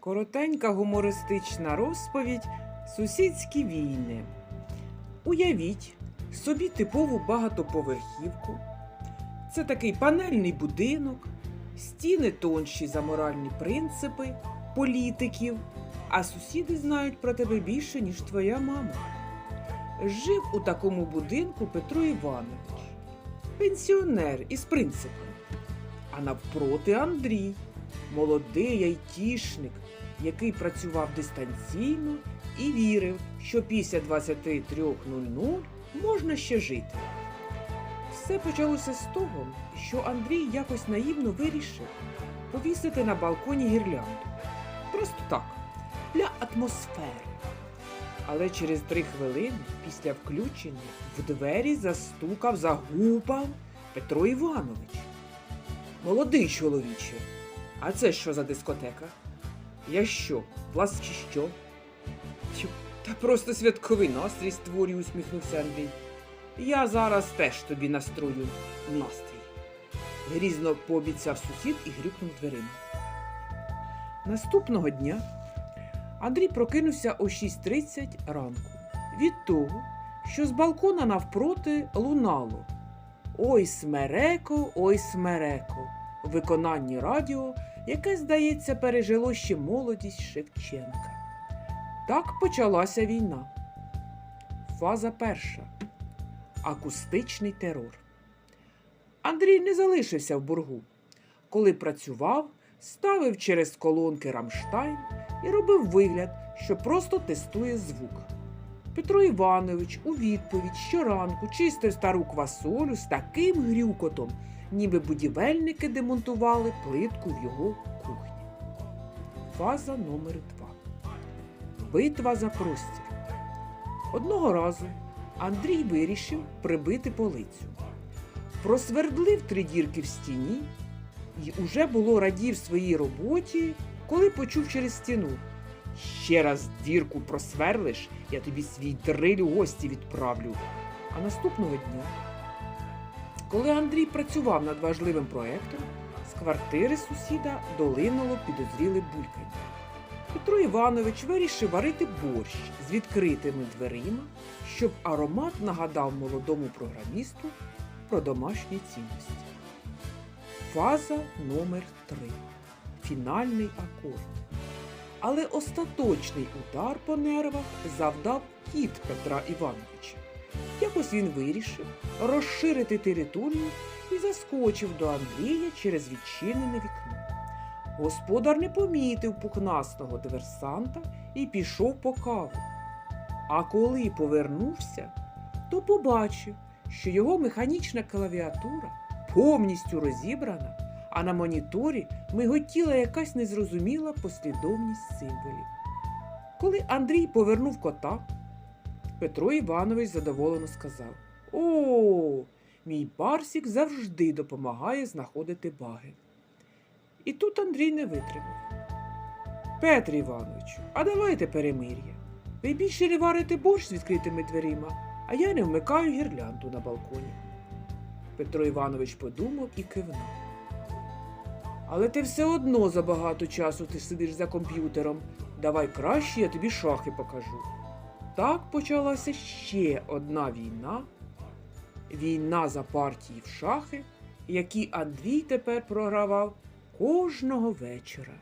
Коротенька гумористична розповідь Сусідські війни. Уявіть собі типову багатоповерхівку. Це такий панельний будинок, стіни тонші за моральні принципи політиків, а сусіди знають про тебе більше, ніж твоя мама. Жив у такому будинку Петро Іванович, пенсіонер із принципами. А навпроти Андрій, молодий айтішник, який працював дистанційно і вірив, що після 23.00 можна ще жити. Все почалося з того, що Андрій якось наївно вирішив повісити на балконі гірлянду. Просто так, для атмосфери. Але через три хвилини після включення в двері застукав, загупав Петро Іванович. Молодий чоловіче, а це що за дискотека? Я що, влас чи що? Та просто святковий настрій створюю, усміхнувся Андрій. Я зараз теж тобі настрою настрій. Грізно пообіцяв сусід і грюкнув дверима. Наступного дня Андрій прокинувся о 6.30 ранку від того, що з балкона навпроти лунало Ой смереко, ой смереко у виконанні радіо, яке, здається, пережило ще молодість Шевченка. Так почалася війна. Фаза перша. Акустичний терор. Андрій не залишився в боргу. Коли працював, ставив через колонки Рамштайн і робив вигляд, що просто тестує звук. Петро Іванович у відповідь щоранку чистив стару квасолю з таким грюкотом, ніби будівельники демонтували плитку в його кухні. Фаза номер 2 Битва за простір. Одного разу Андрій вирішив прибити полицю. Просвердлив три дірки в стіні і уже було радів своїй роботі, коли почув через стіну. Ще раз дірку просверлиш, я тобі свій дриль у гості відправлю. А наступного дня, коли Андрій працював над важливим проєктом, з квартири сусіда долинуло підозріле булькання. Петро Іванович вирішив варити борщ з відкритими дверима, щоб аромат нагадав молодому програмісту про домашні цінності. Фаза номер 3 Фінальний акорд. Але остаточний удар по нервах завдав кіт Петра Івановича. Якось він вирішив розширити територію і заскочив до Андрія через відчинене вікно. Господар не помітив пухнастого диверсанта і пішов по каву. А коли повернувся, то побачив, що його механічна клавіатура повністю розібрана, а на моніторі миготіла якась незрозуміла послідовність символів. Коли Андрій повернув кота, Петро Іванович задоволено сказав: О, мій барсік завжди допомагає знаходити баги. І тут Андрій не витримав. Петр Івановичу, а давайте перемир'я. Ви більше не варите борщ з відкритими дверима, а я не вмикаю гірлянду на балконі. Петро Іванович подумав і кивнув. Але ти все одно забагато часу ти сидиш за комп'ютером. Давай краще я тобі шахи покажу. Так почалася ще одна війна. Війна за партії в шахи, які Андрій тепер програвав кожного вечора.